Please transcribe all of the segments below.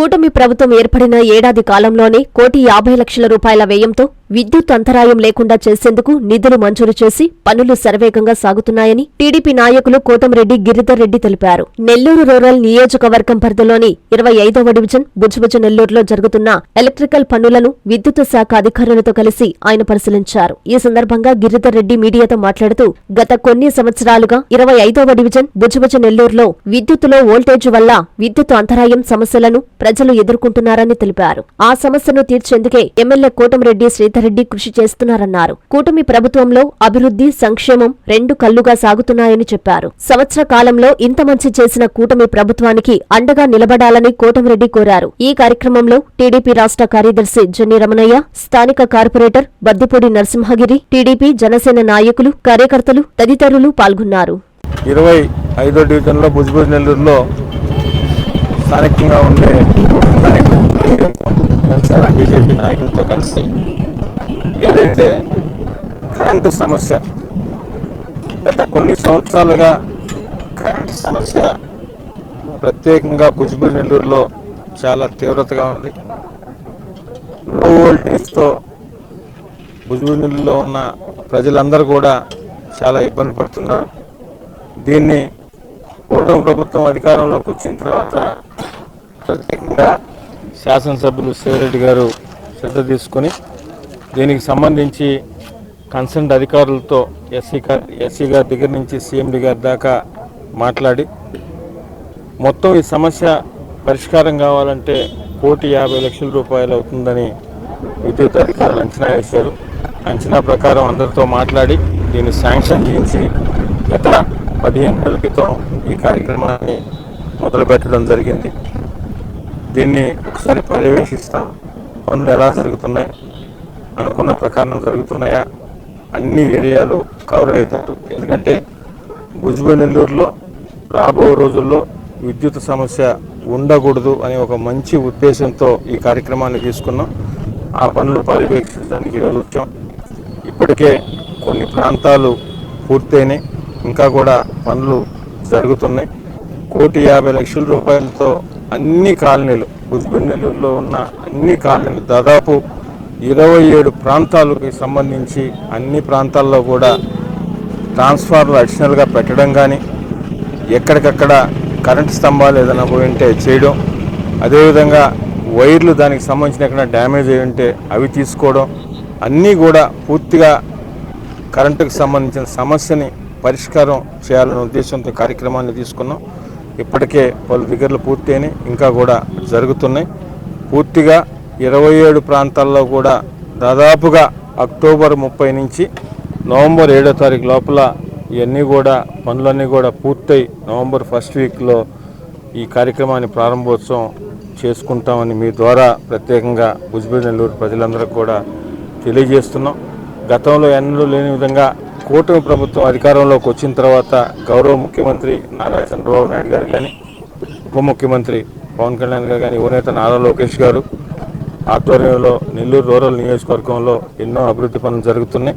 కూటమి ప్రభుత్వం ఏర్పడిన ఏడాది కాలంలోనే కోటి యాభై లక్షల రూపాయల వ్యయంతో విద్యుత్ అంతరాయం లేకుండా చేసేందుకు నిధులు మంజూరు చేసి పనులు శరవేగంగా సాగుతున్నాయని టీడీపీ నాయకులు కోటంరెడ్డి గిరిధర్ రెడ్డి తెలిపారు. నెల్లూరు రూరల్ నియోజకవర్గం పరిధిలోని ఇరవై ఐదవ డివిజన్ బుజ్జబుజ్జ నెల్లూరులో జరుగుతున్న ఎలక్ట్రికల్ పనులను విద్యుత్ శాఖ అధికారులతో కలిసి ఆయన పరిశీలించారు. ఈ సందర్భంగా గిరిధర్ రెడ్డి మీడియాతో మాట్లాడుతూ గత కొన్ని సంవత్సరాలుగా ఇరవై ఐదవ డివిజన్ బుజ్జబుజ్జ నెల్లూరులో విద్యుత్తులో వోల్టేజ్ వల్ల విద్యుత్ అంతరాయం సమస్యలను ప్రజలు ఎదుర్కొంటున్నారని తెలిపారు. ఆ సమస్యను తీర్చేందుకే ఎమ్మెల్యే కోటంరెడ్డి రెడ్డి కృషి చేస్తున్నారన్నారు. కూటమి ప్రభుత్వంలో అభివృద్ధి సంక్షేమం రెండు కళ్ళుగా సాగుతున్నాయని చెప్పారు. సంవత్సర కాలంలో ఇంత మంచి చేసిన కూటమి ప్రభుత్వానికి అండగా నిలబడాలని కోటమిరెడ్డి కోరారు. ఈ కార్యక్రమంలో టీడీపీ రాష్ట్ర కార్యదర్శి జెన్ని రమణయ్య స్థానిక కార్పొరేటర్ బద్దిపూడి నరసింహగిరి టీడీపీ జనసేన నాయకులు కార్యకర్తలు తదితరులు పాల్గొన్నారు. ఇరవై ఐదో డివిజన్లో భుజ్భుజ్ నెల్లూరులో స్థానికంగా ఉండే నాయకులు బీజేపీ నాయకులతో కలిసి ఏదైతే కరెంటు సమస్య గత కొన్ని సంవత్సరాలుగా కరెంటు సమస్య ప్రత్యేకంగా భుజ్భుజ్ నెల్లూరులో చాలా తీవ్రతగా ఉంది. లో వోల్టేజ్తో భుజ్భుజ్ నెల్లూరులో ఉన్న ప్రజలందరూ కూడా చాలా ఇబ్బంది పడుతున్నారు. దీన్ని కూటమి ప్రభుత్వం అధికారంలోకి వచ్చిన తర్వాత ప్రత్యేకంగా శాసనసభ్యులు శివరెడ్డి గారు శ్రద్ధ తీసుకొని దీనికి సంబంధించి కన్సర్న్ అధికారులతో ఎస్సీ గారి ఎస్సీ గారి దగ్గర నుంచి సీఎండి గారి దాకా మాట్లాడి మొత్తం ఈ సమస్య పరిష్కారం కావాలంటే కోటి యాభై లక్షల రూపాయలు అవుతుందని విద్యుత్ అధికారులు అంచనా వేశారు. అంచనా ప్రకారం అందరితో మాట్లాడి దీన్ని శాంక్షన్ చేయించి గత పదిహేను నెలల క్రితం ఈ కార్యక్రమాన్ని మొదలుపెట్టడం జరిగింది. దీన్ని ఒకసారి పర్యవేక్షిస్తాం. పనులు ఎలా జరుగుతున్నాయి? అనుకున్న ప్రకారం జరుగుతున్నాయా? అన్ని ఏరియాలు కవర్ అవుతారు. ఎందుకంటే భుజ్బ నెల్లూరులో రాబో రోజుల్లో విద్యుత్ సమస్య ఉండకూడదు అనే ఒక మంచి ఉద్దేశంతో ఈ కార్యక్రమాన్ని తీసుకున్నాం. ఆ పనులు పర్యవేక్షించడానికి ఈరోజు వచ్చాం. ఇప్పటికే కొన్ని ప్రాంతాలు పూర్తయినాయి. ఇంకా కూడా పనులు జరుగుతున్నాయి. కోటి యాభై లక్షల రూపాయలతో అన్ని కాలనీలు నెల్లూరులో ఉన్న అన్ని కాలనీలు దాదాపు ఇరవై ఏడు ప్రాంతాలకు సంబంధించి అన్ని ప్రాంతాల్లో కూడా ట్రాన్స్ఫార్మర్ అడిషనల్గా పెట్టడం కానీ ఎక్కడికక్కడ కరెంట్ స్తంభాలు ఏదైనా పోయి ఉంటే చేయడం అదేవిధంగా వైర్లు దానికి సంబంధించిన ఎక్కడ డ్యామేజ్ అయి ఉంటే అవి తీసుకోవడం అన్నీ కూడా పూర్తిగా కరెంటుకు సంబంధించిన సమస్యని పరిష్కారం చేయాలనే ఉద్దేశంతో కార్యక్రమాన్ని తీసుకున్నాం. ఇప్పటికే పలు దగ్గరలు పూర్తయినాయి ఇంకా కూడా జరుగుతున్నాయి. పూర్తిగా ఇరవై ఏడు ప్రాంతాల్లో కూడా దాదాపుగా అక్టోబర్ ముప్పై నుంచి నవంబర్ ఏడో తారీఖు లోపల ఇవన్నీ కూడా పనులన్నీ కూడా పూర్తయి నవంబర్ ఫస్ట్ వీక్లో ఈ కార్యక్రమాన్ని ప్రారంభోత్సవం చేసుకుంటామని మీ ద్వారా ప్రత్యేకంగా భుజ్బీ నెల్లూరు ప్రజలందరూ కూడా తెలియజేస్తున్నాం. గతంలో ఎన్నడూ లేని విధంగా కూటమి ప్రభుత్వం అధికారంలోకి వచ్చిన తర్వాత గౌరవ ముఖ్యమంత్రి నారా చంద్రబాబు నాయుడు గారు కానీ ఉప ముఖ్యమంత్రి పవన్ కళ్యాణ్ గారు కానీ యువనేత నారా లోకేష్ గారు ఆధ్వర్యంలో నెల్లూరు రూరల్ నియోజకవర్గంలో ఎన్నో అభివృద్ధి పనులు జరుగుతున్నాయి.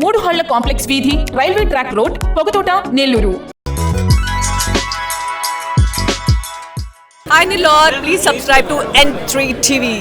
మూడు హళ్ళ కాంప్లెక్స్ వీధి railway track road Pogathota Nellore. I Hi Nilor, please subscribe to N3 TV